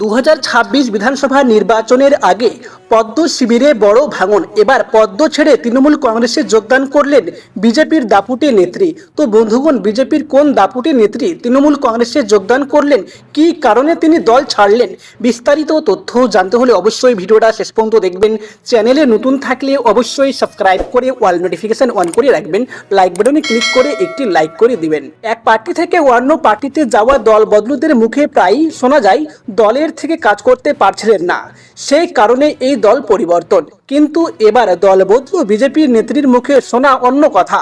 দু হাজার ছাব্বিশ বিধানসভা নির্বাচনের আগে পদ্ম শিবিরে বড় ভাঙন। এবার পদ্ম ছেড়ে তৃণমূল কংগ্রেসে যোগদান করলেন বিজেপির দাপুটে নেত্রী। তো বন্ধুগণ, বিজেপির কোন দাপুটে নেত্রী তৃণমূল কংগ্রেসে যোগদান করলেন? কী কারণে তিনি দল ছাড়লেন? বিস্তারিত তথ্য জানতে হলে অবশ্যই ভিডিওটা শেষ পর্যন্ত দেখবেন। চ্যানেলে নতুন থাকলে অবশ্যই সাবস্ক্রাইব করে ওয়াল নোটিফিকেশন অন করে রাখবেন। লাইক বাটনে ক্লিক করে একটি লাইক করে দিবেন। এক পার্টি থেকে অন্য পার্টিতে যাওয়া দল বদলুদের মুখে প্রায়ই শোনা যায়, দলের থেকে কাজ করতে পারছিলেন না। সেই কারণে এই দল পরিবর্তন। কিন্তু এবার দল বদলু বিজেপির নেত্রীর মুখে শোনা অন্য কথা।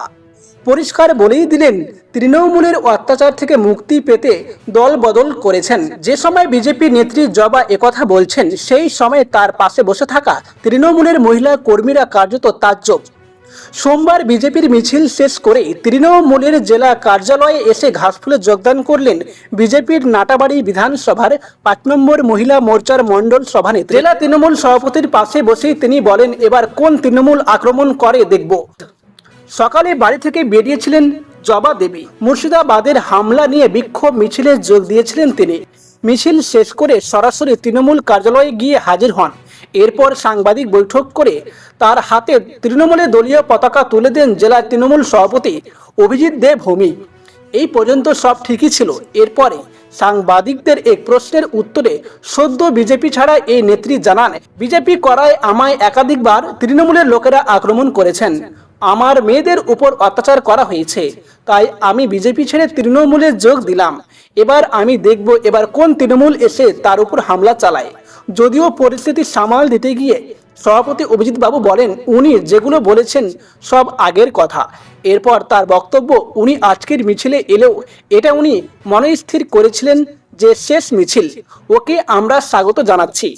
পরিষ্কার বলেই দিলেন, তৃণমূলের অত্যাচার থেকে মুক্তি পেতে দল বদল করেছেন। যে সময় বিজেপি নেত্রী জবা একথা বলছেন, সেই সময় তার পাশে বসে থাকা তৃণমূলের মহিলা কর্মীরা কার্যত তাজ্জব। সোমবার বিজেপির মিছিল শেষ করে তৃণমূলের জেলা কার্যালয়ে এসে ঘাসফুলে যোগদান করলেন বিজেপির নাটাবাড়ি বিধানসভার পাঁচ নম্বর মহিলা মোর্চার মণ্ডল সভানেত্রী। জেলা তৃণমূল সভাপতির পাশে বসেই তিনি বলেন, এবার কোন তৃণমূল আক্রমণ করে দেখব। সকালে বাড়ি থেকে বেরিয়েছিলেন জবা দেবী। মুর্শিদাবাদের হামলা নিয়ে বিক্ষোভ মিছিলে যোগ দিয়েছিলেন তিনি। মিছিল শেষ করে সরাসরি তৃণমূল কার্যালয়ে গিয়ে হাজির হন। এরপর সাংবাদিক বৈঠক করে তার হাতে তৃণমূলের দলীয় পতাকা তুলে দেন জেলা তৃণমূল সভাপতি অভিজিৎ দেব ভৌমিক। এই পর্যন্ত সব ঠিকই ছিল। এরপরে সাংবাদিকদের এক প্রশ্নের উত্তরে সদ্য বিজেপি ছাড়া এই নেত্রী জানান, বিজেপি করায় আমায় একাধিকবার তৃণমূলের লোকেরা আক্রমণ করেছেন। আমার মেয়েদের উপর অত্যাচার করা হয়েছে। তাই আমি বিজেপি ছেড়ে তৃণমূলে যোগ দিলাম। এবার আমি দেখব এবার কোন তৃণমূল এসে তার উপর হামলা চালায়। যদিও পরিস্থিতি সামাল দিতে গিয়ে সভাপতি অভিজিৎ বাবু বলেন, উনি যেগুলো বলেছেন সব আগের কথা। এরপর তার বক্তব্য, উনি আজকের মিছিলে এলেও এটা উনি মনস্থির করেছিলেন যে শেষ মিছিল। ওকে আমরা স্বাগত জানাচ্ছি।